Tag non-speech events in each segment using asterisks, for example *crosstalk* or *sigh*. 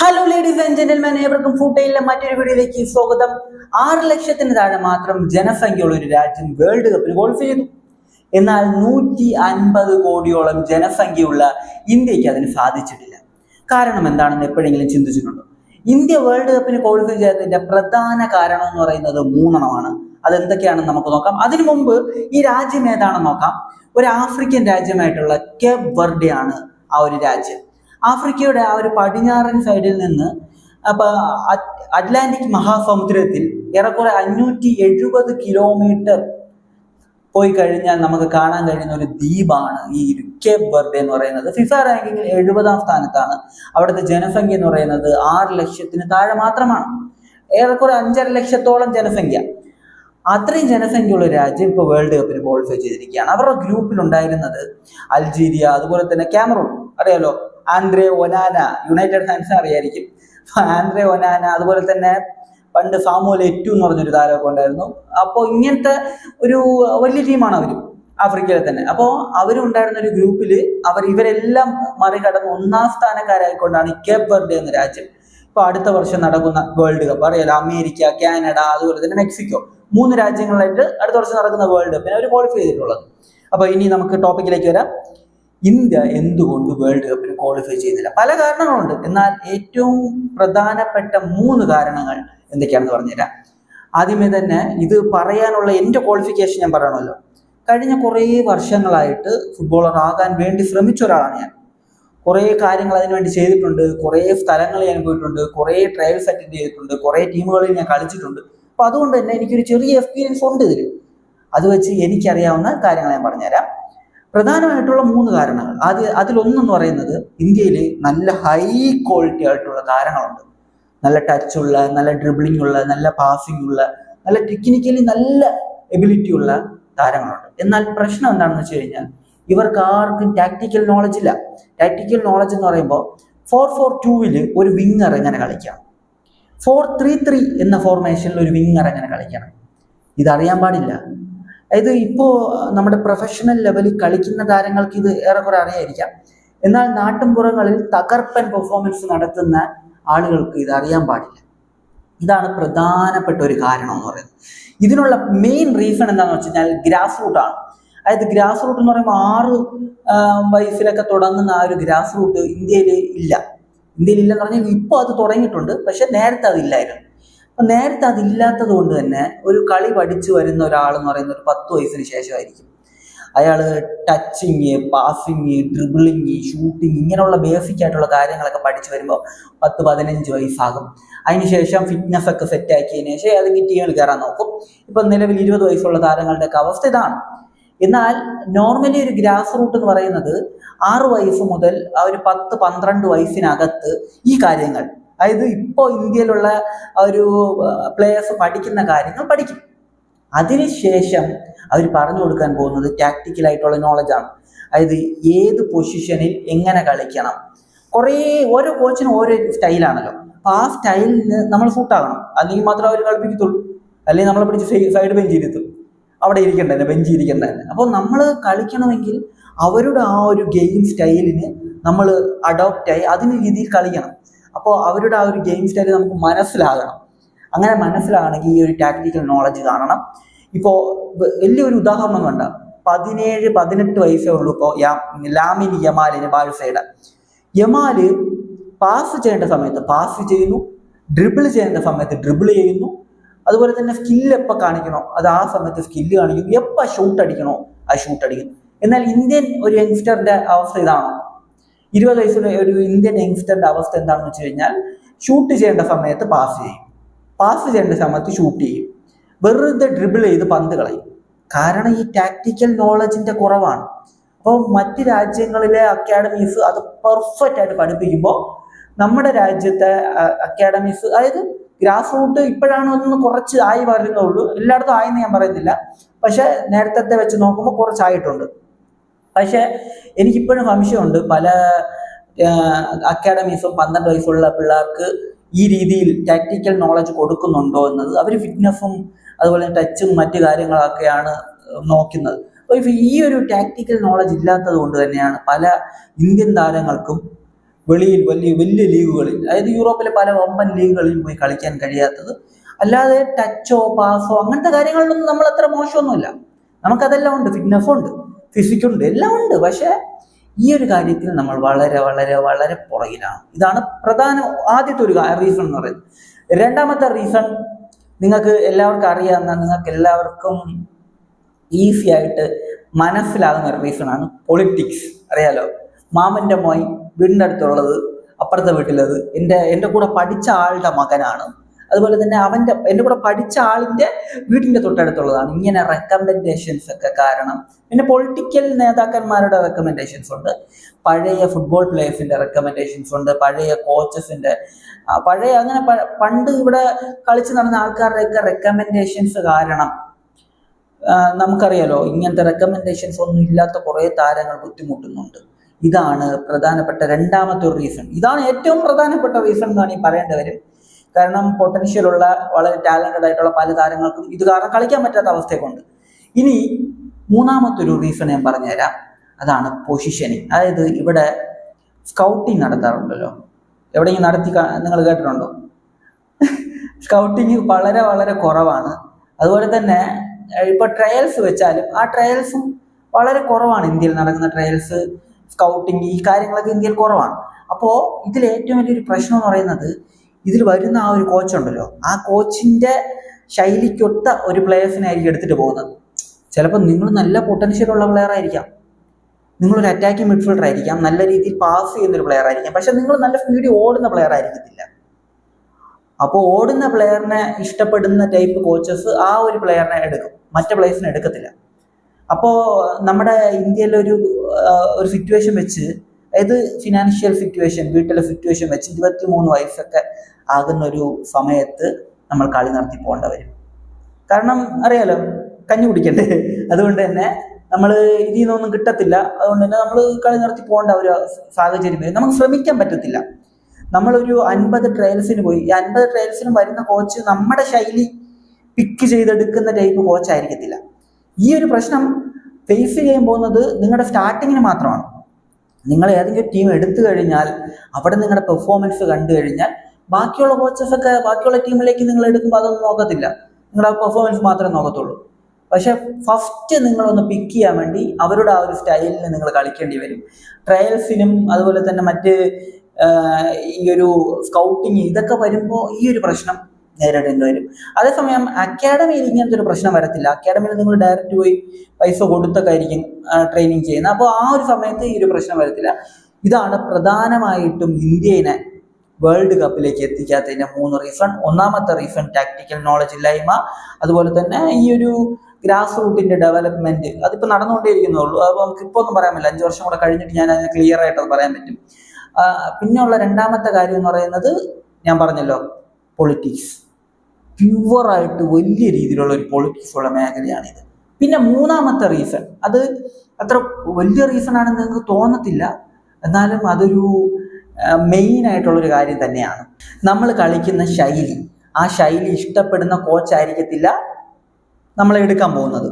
Hello ladies and gentleman ഏവർക്കും ഫുഡയിലെ മറ്റൊരു വീഡിയോയിലേക്ക് സ്വാഗതം. ആറ് ലക്ഷത്തിന് താഴെ മാത്രം ജനസംഖ്യയുള്ള ഒരു രാജ്യം വേൾഡ് കപ്പിന് ക്വാളിഫൈ ചെയ്തു. എന്നാൽ നൂറ്റി അൻപത് കോടിയോളം ജനസംഖ്യയുള്ള ഇന്ത്യയ്ക്ക് അതിന് സാധിച്ചിട്ടില്ല. കാരണം എന്താണെന്ന് എപ്പോഴെങ്കിലും ചിന്തിച്ചിട്ടുണ്ടോ? ഇന്ത്യ വേൾഡ് കപ്പിന് ക്വാളിഫൈ ചെയ്തതിന്റെ പ്രധാന കാരണം എന്ന് പറയുന്നത് മൂന്നെണ്ണമാണ്. അതെന്തൊക്കെയാണെന്ന് നമുക്ക് നോക്കാം. അതിനു മുമ്പ് ഈ രാജ്യം ഏതാണെന്ന് നോക്കാം. ഒരു ആഫ്രിക്കൻ രാജ്യമായിട്ടുള്ള കെബ് വെർഡെ ആണ് ആ ഒരു രാജ്യം. ആഫ്രിക്കയുടെ ആ ഒരു പടിഞ്ഞാറൻ സൈഡിൽ നിന്ന് അപ്പൊ അറ്റ്ലാന്റിക് മഹാസമുദ്രത്തിൽ ഏറെക്കുറെ അഞ്ഞൂറ്റി എഴുപത് കിലോമീറ്റർ പോയി കഴിഞ്ഞാൽ നമുക്ക് കാണാൻ കഴിയുന്ന ഒരു ദ്വീപാണ്. ഈ കേപ്പ് വെർഡെ എന്ന് പറയുന്നത്. ഫിഫ റാങ്കിങ്ങിൽ എഴുപതാം സ്ഥാനത്താണ്. അവിടുത്തെ ജനസംഖ്യ എന്ന് പറയുന്നത് ആറ് ലക്ഷത്തിന് താഴെ മാത്രമാണ്. ഏറെക്കുറെ അഞ്ചര ലക്ഷത്തോളം ജനസംഖ്യ. അത്രയും ജനസംഖ്യയുള്ള രാജ്യം ഇപ്പോൾ വേൾഡ് കപ്പിന് ക്വാളിഫൈ ചെയ്തിരിക്കുകയാണ്. അവരുടെ ഗ്രൂപ്പിൽ ഉണ്ടായിരുന്നത് അൾജീരിയ അതുപോലെ തന്നെ ക്യാമറൂൺ അറിയാലോ? ആൻഡ്രേ ഒനാന യുണൈറ്റഡ് ഫാൻസ് അറിയായിരിക്കും. ആന്ദ്രെ ഒനാന അതുപോലെ തന്നെ പണ്ട് സാമുവൽ എറ്റു എന്ന് പറഞ്ഞൊരു താരമൊക്കെ ഉണ്ടായിരുന്നു. അപ്പോൾ ഇങ്ങനത്തെ ഒരു വലിയ ടീമാണ് അവർ ആഫ്രിക്കയിലെ തന്നെ. അപ്പോൾ അവരുണ്ടായിരുന്ന ഒരു ഗ്രൂപ്പിൽ അവർ ഇവരെല്ലാം മറികടന്ന് ഒന്നാം സ്ഥാനക്കാരായിക്കൊണ്ടാണ് കേപ്പ് വെർഡെ എന്ന രാജ്യം. ഇപ്പോൾ അടുത്ത വർഷം നടക്കുന്ന വേൾഡ് കപ്പ്. അറിയാലോ അമേരിക്ക കാനഡ അതുപോലെ തന്നെ മെക്സിക്കോ. മൂന്ന് രാജ്യങ്ങളായിട്ട് അടുത്ത വർഷം നടക്കുന്ന വേൾഡ് കപ്പിന് അവർ ക്വാളിഫൈ ചെയ്തിട്ടുള്ളത്. അപ്പോൾ ഇനി നമുക്ക് ടോപ്പിക്കിലേക്ക് വരാം. ഇന്ത്യ എന്തുകൊണ്ട് വേൾഡ് കപ്പിന് ക്വാളിഫൈ ചെയ്യുന്നില്ല പല കാരണങ്ങളുണ്ട്. എന്നാൽ ഏറ്റവും പ്രധാനപ്പെട്ട മൂന്ന് കാരണങ്ങൾ എന്തൊക്കെയാണെന്ന് പറഞ്ഞുതരാം. ആദ്യമേ തന്നെ ഇത് പറയാനുള്ള എന്റെ ക്വാളിഫിക്കേഷൻ ഞാൻ പറയണമല്ലോ. കഴിഞ്ഞ കുറേ വർഷങ്ങളായിട്ട് ഫുട്ബോളർ ആകാൻ വേണ്ടി ശ്രമിച്ച ഒരാളാണ് ഞാൻ. കുറേ കാര്യങ്ങൾ അതിനുവേണ്ടി ചെയ്തിട്ടുണ്ട്. കുറേ സ്ഥലങ്ങളിൽ ഞാൻ പോയിട്ടുണ്ട്. കുറേ ട്രയൽസ് അറ്റൻഡ് ചെയ്തിട്ടുണ്ട്. കുറേ ടീമുകളിൽ ഞാൻ കളിച്ചിട്ടുണ്ട്. അപ്പോൾ അതുകൊണ്ട് തന്നെ എനിക്കൊരു ചെറിയ എക്സ്പീരിയൻസ് ഉണ്ട് ഇതിൽ അത് വെച്ച് എനിക്കറിയാവുന്ന കാര്യങ്ങൾ ഞാൻ പറഞ്ഞുതരാം. പ്രധാനമായിട്ടുള്ള മൂന്ന് കാരണങ്ങൾ. അത് അതിലൊന്നെന്ന് പറയുന്നത് ഇന്ത്യയിൽ നല്ല ഹൈ ക്വാളിറ്റി ആയിട്ടുള്ള താരങ്ങളുണ്ട് നല്ല ടച്ചുള്ള നല്ല ഡ്രിബിളിംഗ് ഉള്ള നല്ല പാസിംഗ് ഉള്ള നല്ല ടെക്നിക്കലി നല്ല എബിലിറ്റി ഉള്ള താരങ്ങളുണ്ട്. എന്നാൽ പ്രശ്നം എന്താണെന്ന് വെച്ച് കഴിഞ്ഞാൽ ഇവർക്ക് ആർക്കും ടാക്ടിക്കൽ നോളജ് ഇല്ല. ടാക്ടിക്കൽ നോളജ് എന്ന് പറയുമ്പോൾ ഫോർ ഫോർ ടൂവിൽ ഒരു വിങ്ങർ എങ്ങനെ കളിക്കാം? ഫോർ ത്രീ ത്രീ എന്ന ഫോർമേഷനിൽ ഒരു വിങ്ങർ എങ്ങനെ കളിക്കണം? ഇതറിയാൻ പാടില്ല. അതായത് ഇപ്പോൾ നമ്മുടെ പ്രൊഫഷണൽ ലെവലിൽ കളിക്കുന്ന താരങ്ങൾക്ക് ഇത് ഏറെക്കുറെ അറിയായിരിക്കാം. എന്നാൽ നാട്ടിൻപുറങ്ങളിൽ തകർപ്പൻ പെർഫോമൻസ് നടത്തുന്ന ആളുകൾക്ക് ഇത് അറിയാൻ പാടില്ല. ഇതാണ് പ്രധാനപ്പെട്ട ഒരു കാരണം എന്ന് പറയുന്നത്. ഇതിനുള്ള മെയിൻ റീസൺ എന്താണെന്ന് വെച്ച് കഴിഞ്ഞാൽ ഗ്രാസ് റൂട്ടാണ് അതായത് ഗ്രാസ് റൂട്ട് എന്ന് പറയുമ്പോൾ ആറ് വയസ്സിലൊക്കെ തുടങ്ങുന്ന ആ ഒരു ഗ്രാസ് റൂട്ട് ഇന്ത്യയിൽ ഇല്ല. ഇന്ത്യയിൽ ഇല്ലെന്ന് പറഞ്ഞാൽ ഇപ്പോൾ അത് തുടങ്ങിയിട്ടുണ്ട്. പക്ഷെ നേരത്തെ അതില്ലായിരുന്നു നേരത്തെ അതില്ലാത്തത് കൊണ്ട് തന്നെ ഒരു കളി പഠിച്ചു വരുന്ന ഒരാൾ എന്ന് പറയുന്ന ഒരു പത്ത് വയസ്സിന് ശേഷമായിരിക്കും. അയാൾ ടച്ചിങ് പാസിങ് ഡ്രിബിളിങ് ഷൂട്ടിങ് ഇങ്ങനെയുള്ള ബേസിക് ആയിട്ടുള്ള കാര്യങ്ങളൊക്കെ പഠിച്ചു വരുമ്പോൾ പത്ത് പതിനഞ്ച് വയസ്സാകും. അതിനുശേഷം ഫിറ്റ്നസ് ഒക്കെ സെറ്റ് ആക്കിയതിന് ശേഷം ഏതെങ്കിലും ടീമിൽ കയറാൻ നോക്കും. ഇപ്പം നിലവിൽ ഇരുപത് വയസ്സുള്ള താരങ്ങളുടെയൊക്കെ അവസ്ഥ ഇതാണ്. എന്നാൽ നോർമലി ഒരു ഗ്രാസ് റൂട്ട് എന്ന് പറയുന്നത് ആറ് വയസ്സ് മുതൽ ആ ഒരു പത്ത് പന്ത്രണ്ട് വയസ്സിനകത്ത് ഈ കാര്യങ്ങൾ അതായത് ഇപ്പോൾ ഇന്ത്യയിലുള്ള ഒരു പ്ലേയേഴ്സ് പഠിക്കുന്ന കാര്യങ്ങൾ പഠിക്കും. അതിനുശേഷം അവർ പറഞ്ഞു കൊടുക്കാൻ പോകുന്നത് ടാക്ടിക്കൽ ആയിട്ടുള്ള നോളജാണ് അതായത് ഏത് പൊസിഷനിൽ എങ്ങനെ കളിക്കണം. കുറേ ഓരോ കോച്ചിനും ഓരോ സ്റ്റൈലാണല്ലോ അപ്പോൾ ആ സ്റ്റൈലിന് നമ്മൾ സൂട്ടാകണം അല്ലെങ്കിൽ മാത്രമേ അവർ കളിപ്പിക്കത്തുള്ളൂ. അല്ലെങ്കിൽ നമ്മളെ പിടിച്ച് സൈഡ് ബെഞ്ച് ഇരുത്തും അവിടെ ഇരിക്കണ്ട ബെഞ്ച് ഇരിക്കണ്ട അപ്പോൾ നമ്മൾ കളിക്കണമെങ്കിൽ അവരുടെ ആ ഒരു ഗെയിം സ്റ്റൈലിന് നമ്മൾ അഡോപ്റ്റായി അതിന് രീതിയിൽ കളിക്കണം. അപ്പോൾ അവരുടെ ആ ഒരു ഗെയിം സ്റ്റൈൽ നമുക്ക് മനസ്സിലാകണം. അങ്ങനെ മനസ്സിലാകണമെങ്കിൽ ഈ ഒരു ടാക്ടിക്കൽ നോളജ് കാണണം. ഇപ്പോൾ വലിയൊരു ഉദാഹരണം കണ്ട? പതിനേഴ് പതിനെട്ട് വയസ്സേ ഉള്ളൂ ഇപ്പോൾ ലാമിൻ യമാലിന് ബാഴ്സയുടെ യമാൽ പാസ് ചെയ്യേണ്ട സമയത്ത് പാസ് ചെയ്യുന്നു ഡ്രിബിൾ ചെയ്യേണ്ട സമയത്ത് ഡ്രിബിൾ ചെയ്യുന്നു. അതുപോലെ തന്നെ സ്കില്ല് എപ്പോൾ കാണിക്കണോ അത് ആ സമയത്ത് സ്കില്ല് കാണിക്കുന്നു. എപ്പോൾ ഷൂട്ട് അടിക്കണോ ആ ഷൂട്ട് അടിക്കുന്നു. എന്നാൽ ഇന്ത്യൻ ഒരു യങ്സ്റ്ററിന്റെ അവസ്ഥ ഇതാണോ. ഇരുപത് വയസ്സുള്ള ഒരു ഇന്ത്യൻ യങ്സ്റ്ററിന്റെ അവസ്ഥ എന്താണെന്ന് വെച്ച് കഴിഞ്ഞാൽ ഷൂട്ട് ചെയ്യേണ്ട സമയത്ത് പാസ് ചെയ്യും. പാസ് ചെയ്യേണ്ട സമയത്ത് ഷൂട്ട് ചെയ്യും. വെറുതെ ഡ്രിബിൾ ചെയ്ത് പന്ത് കളയും. കാരണം ഈ ടാക്ടിക്കൽ നോളജിന്റെ കുറവാണ്. അപ്പോൾ മറ്റ് രാജ്യങ്ങളിലെ അക്കാഡമീസ് അത് പെർഫെക്റ്റ് ആയിട്ട് പഠിപ്പിക്കുമ്പോൾ നമ്മുടെ രാജ്യത്തെ അക്കാഡമീസ് അതായത് ഗ്രാസ് റൂട്ട് ഇപ്പോഴാണ് ഒന്ന് കുറച്ച് ആയി വരുന്നുള്ളൂ എല്ലായിടത്തും ആയെന്ന് ഞാൻ പറയുന്നില്ല. പക്ഷെ നേരത്തെ വെച്ച് നോക്കുമ്പോൾ കുറച്ചായിട്ടുണ്ട്. പക്ഷെ എനിക്കിപ്പോഴും സംശയമുണ്ട്. പല അക്കാഡമീസും പന്ത്രണ്ട് വയസ്സുള്ള പിള്ളേർക്ക് ഈ രീതിയിൽ ടാക്ടിക്കൽ നോളജ് കൊടുക്കുന്നുണ്ടോ എന്നത് അവർ ഫിറ്റ്നസ്സും അതുപോലെ ടച്ചും മറ്റു കാര്യങ്ങളൊക്കെയാണ് നോക്കുന്നത്. അപ്പോൾ ഈ ഒരു ടാക്ടിക്കൽ നോളജ് ഇല്ലാത്തത് കൊണ്ട് തന്നെയാണ് പല ഇന്ത്യൻ താരങ്ങൾക്കും വെളിയിൽ വലിയ വലിയ ലീഗുകളിൽ അതായത് യൂറോപ്പിലെ പല വമ്പൻ ലീഗുകളിൽ പോയി കളിക്കാൻ കഴിയാത്തത്. അല്ലാതെ ടച്ചോ പാസോ അങ്ങനത്തെ കാര്യങ്ങളിലൊന്നും നമ്മൾ അത്ര മോശമൊന്നുമില്ല. നമുക്കതെല്ലാം ഉണ്ട് ഫിറ്റ്നസ്സും ഉണ്ട്. ഫിസിക്കുണ്ട് എല്ലാം ഉണ്ട്. പക്ഷേ ഈ ഒരു കാര്യത്തിൽ നമ്മൾ വളരെ വളരെ വളരെ പുറകിലാണ്. ഇതാണ് പ്രധാന ആദ്യത്തെ ഒരു റീസൺ എന്ന് പറയുന്നത്. രണ്ടാമത്തെ റീസൺ നിങ്ങൾക്ക് എല്ലാവർക്കും അറിയാവുന്ന നിങ്ങൾക്ക് എല്ലാവർക്കും ഈസി ആയിട്ട് മനസ്സിലാകുന്ന ഒരു റീസണാണ് പൊളിറ്റിക്സ് അറിയാലോ? മാമന്റെ മോയ് വീടിന്റെ അടുത്തുള്ളത് അപ്പുറത്തെ വീട്ടിലത്. എന്റെ എന്റെ കൂടെ പഠിച്ച ആളുടെ മകനാണ് അതുപോലെ തന്നെ അവന്റെ എന്റെ കൂടെ പഠിച്ച ആളിന്റെ വീടിന്റെ തൊട്ടടുത്തുള്ളതാണ്. ഇങ്ങനെ റെക്കമെൻഡേഷൻസ് ഒക്കെ കാരണം. പിന്നെ പൊളിറ്റിക്കൽ നേതാക്കന്മാരുടെ റെക്കമെൻഡേഷൻസ് ഉണ്ട്. പഴയ ഫുട്ബോൾ പ്ലേയേഴ്സിന്റെ റെക്കമെൻഡേഷൻസ് ഉണ്ട്. പഴയ കോച്ചസിന്റെ പഴയ അങ്ങനെ പണ്ട് ഇവിടെ കളിച്ച് നടന്ന ആൾക്കാരുടെയൊക്കെ റെക്കമെൻഡേഷൻസ് കാരണം നമുക്കറിയാലോ ഇങ്ങനത്തെ റെക്കമെൻഡേഷൻസ് ഒന്നും ഇല്ലാത്ത കുറേ താരങ്ങൾ ബുദ്ധിമുട്ടുന്നുണ്ട്. ഇതാണ് പ്രധാനപ്പെട്ട രണ്ടാമത്തെ ഒരു റീസൺ ഇതാണ് ഏറ്റവും പ്രധാനപ്പെട്ട റീസൺ എന്നാണ് ഈ പറയേണ്ടി വരും കാരണം പൊട്ടൻഷ്യൽ ഉള്ള വളരെ ടാലന്റഡ് ആയിട്ടുള്ള പല താരങ്ങൾക്കും ഇത് കാരണം കളിക്കാൻ പറ്റാത്ത അവസ്ഥയൊക്കെ ഇനി മൂന്നാമത്തെ ഒരു റീസൺ ഞാൻ പറഞ്ഞുതരാം. അതാണ് പൊസിഷനിങ് അതായത് ഇവിടെ സ്കൗട്ടിങ് നടത്താറുണ്ടല്ലോ. എവിടെയെങ്കിലും നടത്തി നിങ്ങൾ കേട്ടിട്ടുണ്ടോ? സ്കൗട്ടിങ് വളരെ വളരെ കുറവാണ്. അതുപോലെ തന്നെ ഇപ്പൊ ട്രയൽസ് വെച്ചാലും ആ ട്രയൽസും വളരെ കുറവാണ് ഇന്ത്യയിൽ നടക്കുന്ന ട്രയൽസ് സ്കൗട്ടിങ് ഈ കാര്യങ്ങളൊക്കെ ഇന്ത്യയിൽ കുറവാണ്. അപ്പോൾ ഇതിൽ ഏറ്റവും വലിയൊരു പ്രശ്നം എന്ന് പറയുന്നത് ഇതിൽ വരുന്ന ആ ഒരു കോച്ച് ഉണ്ടല്ലോ ആ കോച്ചിന്റെ ശൈലിക്കൊത്ത ഒരു പ്ലേയേഴ്സിനായിരിക്കും എടുത്തിട്ട് പോകുന്നത്. ചിലപ്പോൾ നിങ്ങൾ നല്ല പൊട്ടൻഷ്യൽ ഉള്ള പ്ലെയർ ആയിരിക്കാം. നിങ്ങളൊരു അറ്റാക്കിംഗ് മിഡ്ഫീൽഡർ ആയിരിക്കാം നല്ല രീതിയിൽ പാസ് ചെയ്യുന്ന ഒരു പ്ലെയർ ആയിരിക്കാം. പക്ഷെ നിങ്ങൾ നല്ല സ്പീഡിൽ ഓടുന്ന പ്ലെയർ ആയിരിക്കത്തില്ല. അപ്പോൾ ഓടുന്ന പ്ലെയറിനെ ഇഷ്ടപ്പെടുന്ന ടൈപ്പ് കോച്ചസ് ആ ഒരു പ്ലെയറിനെ എടുക്കും. മറ്റേ പ്ലെയേഴ്സിനെ എടുക്കത്തില്ല. അപ്പോൾ നമ്മുടെ ഇന്ത്യയിലൊരു ഒരു സിറ്റുവേഷൻ വെച്ച് അതായത് ഫിനാൻഷ്യൽ സിറ്റുവേഷൻ വീട്ടിലെ സിറ്റുവേഷൻ വെച്ച് ഇരുപത്തി മൂന്ന് വയസ്സൊക്കെ ആകുന്ന ഒരു സമയത്ത് നമ്മൾ കളി നടത്തി പോകേണ്ട വരും കാരണം അറിയാലോ കഞ്ഞി കുടിക്കണ്ടേ? *laughs* അതുകൊണ്ട് തന്നെ നമ്മൾ ഇതിൽ നിന്നൊന്നും കിട്ടത്തില്ല. അതുകൊണ്ട് തന്നെ നമ്മൾ കളി നടത്തി പോകേണ്ട ഒരു സാഹചര്യം വരും. നമുക്ക് ശ്രമിക്കാൻ പറ്റത്തില്ല. നമ്മളൊരു അൻപത് ട്രയൽസിന് പോയി. ഈ അൻപത് ട്രയൽസിന് വരുന്ന കോച്ച് നമ്മുടെ ശൈലി പിക്ക് ചെയ്തെടുക്കുന്ന ടൈപ്പ് കോച്ച് ആയിരിക്കത്തില്ല. ഈ ഒരു പ്രശ്നം ഫേസ് ചെയ്യാൻ പോകുന്നത് നിങ്ങളുടെ സ്റ്റാർട്ടിങ്ങിന് മാത്രമാണ്. നിങ്ങൾ ഏതെങ്കിലും ടീം എടുത്തു കഴിഞ്ഞാൽ അവിടെ നിങ്ങളുടെ പെർഫോമൻസ് കണ്ടു കഴിഞ്ഞാൽ ബാക്കിയുള്ള കോച്ചസ് ഒക്കെ ബാക്കിയുള്ള ടീമിലേക്ക് നിങ്ങൾ എടുക്കുമ്പോൾ അതൊന്നും നോക്കത്തില്ല. നിങ്ങളുടെ പെർഫോമൻസ് മാത്രമേ നോക്കത്തുള്ളൂ. പക്ഷെ ഫസ്റ്റ് നിങ്ങളൊന്ന് പിക്ക് ചെയ്യാൻ വേണ്ടി അവരുടെ ആ ഒരു സ്റ്റൈലിന് നിങ്ങൾ കളിക്കേണ്ടി വരും. ട്രയൽസിനും അതുപോലെ തന്നെ മറ്റ് ഈ ഒരു സ്കൗട്ടിങ് ഇതൊക്കെ വരുമ്പോൾ ഈ ഒരു പ്രശ്നം നേരിടേണ്ടി വരും. അതേസമയം അക്കാഡമിയിൽ ഇങ്ങനത്തെ ഒരു പ്രശ്നം വരത്തില്ല. അക്കാഡമിയിൽ നിങ്ങൾ ഡയറക്റ്റ് പോയി പൈസ കൊടുത്തൊക്കെ ആയിരിക്കും ട്രെയിനിങ് ചെയ്യുന്നത്. അപ്പോൾ ആ ഒരു സമയത്ത് ഈ ഒരു പ്രശ്നം വരത്തില്ല. ഇതാണ് പ്രധാനമായിട്ടും ഇന്ത്യനെ വേൾഡ് കപ്പിലേക്ക് എത്തിക്കാത്തതിന്റെ മൂന്ന് റീസൺ ഒന്നാമത്തെ റീസൺ ടാക്ടിക്കൽ നോളജ് ഇല്ലായ്മ അതുപോലെ തന്നെ ഈ ഒരു ഗ്രാസ് റൂട്ടിന്റെ ഡെവലപ്മെന്റ് അതിപ്പോ നടന്നുകൊണ്ടേയിരിക്കുന്നുള്ളൂ അപ്പോൾ നമുക്ക് ഇപ്പോൾ ഒന്നും പറയാൻ പറ്റില്ല. അഞ്ച് വർഷം കൂടെ കഴിഞ്ഞിട്ട് ഞാൻ അതിന് ക്ലിയർ ആയിട്ട് അത് പറയാൻ പറ്റും. പിന്നെയുള്ള രണ്ടാമത്തെ കാര്യം എന്ന് പറയുന്നത് ഞാൻ പറഞ്ഞല്ലോ പൊളിറ്റിക്സ് പ്യുവറായിട്ട് വലിയ രീതിയിലുള്ള ഒരു പൊളിറ്റിക്സ് ഉള്ള മേഖലയാണിത്. പിന്നെ മൂന്നാമത്തെ റീസൺ അത് അത്ര വലിയ റീസൺ ആണെന്ന് നിങ്ങൾക്ക് തോന്നത്തില്ല. എന്നാലും അതൊരു മെയിൻ ആയിട്ടുള്ളൊരു കാര്യം തന്നെയാണ്. നമ്മൾ കളിക്കുന്ന ശൈലി. ആ ശൈലി ഇഷ്ടപ്പെടുന്ന കോച്ചായിരിക്കത്തില്ല നമ്മളെ എടുക്കാൻ പോകുന്നത്.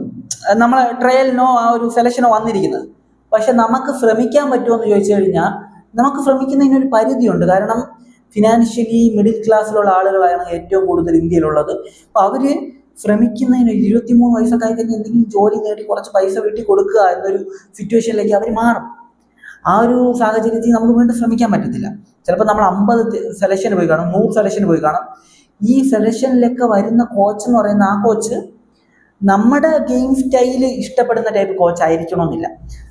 നമ്മളെ ട്രയലിനോ ആ ഒരു സെലക്ഷനോ വന്നിരിക്കുന്നത്. പക്ഷെ നമുക്ക് ശ്രമിക്കാൻ പറ്റുമോ എന്ന് ചോദിച്ചു കഴിഞ്ഞാൽ നമുക്ക് ശ്രമിക്കുന്നതിന് ഒരു പരിധിയുണ്ട്. കാരണം ഫിനാൻഷ്യലി മിഡിൽ ക്ലാസ്സിലുള്ള ആളുകളാണ് ഏറ്റവും കൂടുതൽ ഇന്ത്യയിലുള്ളത്. അപ്പോൾ അവർ ശ്രമിക്കുന്നതിന് ഇരുപത്തിമൂന്ന് വയസ്സൊക്കെ ആയി കഴിഞ്ഞാൽ എന്തെങ്കിലും ജോലി നേടി കുറച്ച് പൈസ വീട്ടി കൊടുക്കുക എന്നൊരു സിറ്റുവേഷനിലേക്ക് അവർ മാറും. ആ ഒരു സാഹചര്യത്തിൽ നമുക്ക് വീണ്ടും ശ്രമിക്കാൻ പറ്റത്തില്ല. ചിലപ്പോൾ നമ്മൾ അമ്പത് സെലക്ഷന് പോയി കാണും നൂറ് സെലക്ഷന് പോയി കാണും. ഈ സെലക്ഷനിലൊക്കെ വരുന്ന കോച്ച് എന്ന് പറയുന്ന ആ കോച്ച് നമ്മുടെ ഗെയിം സ്റ്റൈൽ ഇഷ്ടപ്പെടുന്ന ടൈപ്പ് കോച്ച് ആയിരിക്കണമെന്നില്ല.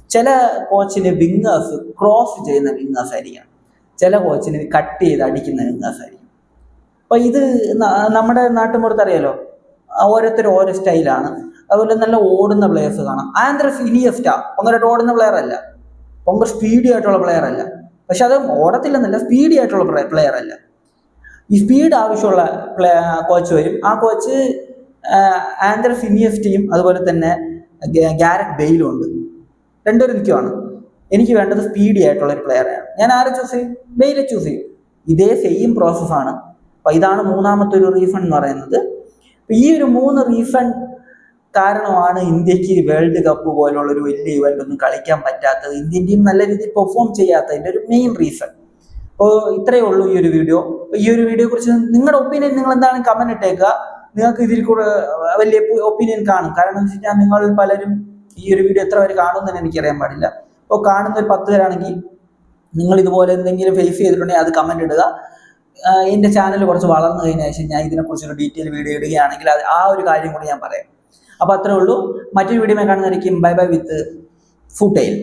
ചില കോച്ചിന് വിങ്ങേഴ്സ് ക്രോസ് ചെയ്യുന്ന വിങ്ങേഴ്സ് ആയിരിക്കണം. ചില കോച്ചിന് കട്ട് ചെയ്ത് അടിക്കുന്ന വിങ്ങേഴ്സ് ആയിരിക്കും അപ്പൊ ഇത് നമ്മുടെ നാട്ടുമ്പുറത്ത് അറിയാലോ ഓരോരുത്തർ ഓരോ സ്റ്റൈലാണ് അതുപോലെ നല്ല ഓടുന്ന പ്ലെയേഴ്സ് കാണാം. ആന്ധ്ര ഇനിയസ്റ്റ ഒന്നര ഓടുന്ന പ്ലെയർ അല്ല. പൊങ്കർ സ്പീഡി ആയിട്ടുള്ള പ്ലെയർ അല്ല. പക്ഷെ അത് ഓടത്തില്ലെന്നല്ല സ്പീഡി ആയിട്ടുള്ള പ്ലെയർ അല്ല. ഈ സ്പീഡ് ആവശ്യമുള്ള കോച്ച് വരും. ആ കോച്ച് ആന്തർ ഫിനിയസ് ടീം അതുപോലെ തന്നെ ഗാരറ്റ് ബെയിലും ഉണ്ട്. രണ്ടുപേരും നിൽക്കുവാണ്. എനിക്ക് വേണ്ടത് സ്പീഡി ആയിട്ടുള്ള ഒരു പ്ലെയറാണ് ഞാൻ ആരെ ചൂസ് ചെയ്യും? ബെയിലെ ചൂസ് ചെയ്യും. ഇതേ സെയിം പ്രോസസ്സാണ് അപ്പോൾ ഇതാണ് മൂന്നാമത്തെ ഒരു റീഫണ്ട് എന്ന് പറയുന്നത്. ഈ ഒരു മൂന്ന് റീഫൺ കാരണമാണ് ഇന്ത്യയ്ക്ക് വേൾഡ് കപ്പ് പോലുള്ള ഒരു വലിയ ഇവന്റ് ഒന്നും കളിക്കാൻ പറ്റാത്തത്. ഇന്ത്യൻ ടീം നല്ല രീതിയിൽ പെർഫോം ചെയ്യാത്തതിന്റെ ഒരു മെയിൻ റീസൺ അപ്പോൾ ഇത്രയേ ഉള്ളൂ ഈ ഒരു വീഡിയോ ഈ ഒരു വീഡിയോ കുറിച്ച് നിങ്ങളുടെ ഒപ്പീനിയൻ നിങ്ങൾ എന്താണ് കമന്റ് ഇട്ടേക്കുക. നിങ്ങൾക്ക് ഇതിൽ കൂടെ വലിയ ഒപ്പീനിയൻ കാണും. കാരണം എന്ന് വെച്ചാൽ നിങ്ങൾ പലരും ഈ ഒരു വീഡിയോ എത്ര പേര് കാണുമെന്ന് എനിക്കറിയാൻ പാടില്ല. അപ്പോൾ കാണുന്ന ഒരു പത്ത് പേരാണെങ്കിൽ നിങ്ങൾ ഇതുപോലെ എന്തെങ്കിലും ഫേസ് ചെയ്തിട്ടുണ്ടെങ്കിൽ അത് കമന്റ് ഇടുക. എന്റെ ചാനൽ കുറച്ച് വളർന്നു കഴിഞ്ഞ ശേഷം ഞാൻ ഇതിനെക്കുറിച്ച് ഒരു ഡീറ്റെയിൽ വീഡിയോ ഇടുകയാണെങ്കിൽ അത് ആ ഒരു കാര്യം കൂടി ഞാൻ പറയാം. അപ്പോൾ അത്രേ ഉള്ളൂ. മറ്റൊരു വീഡിയോ കാണുന്നതായിരിക്കും. Bye bye with ഫുട്ടെയിൽ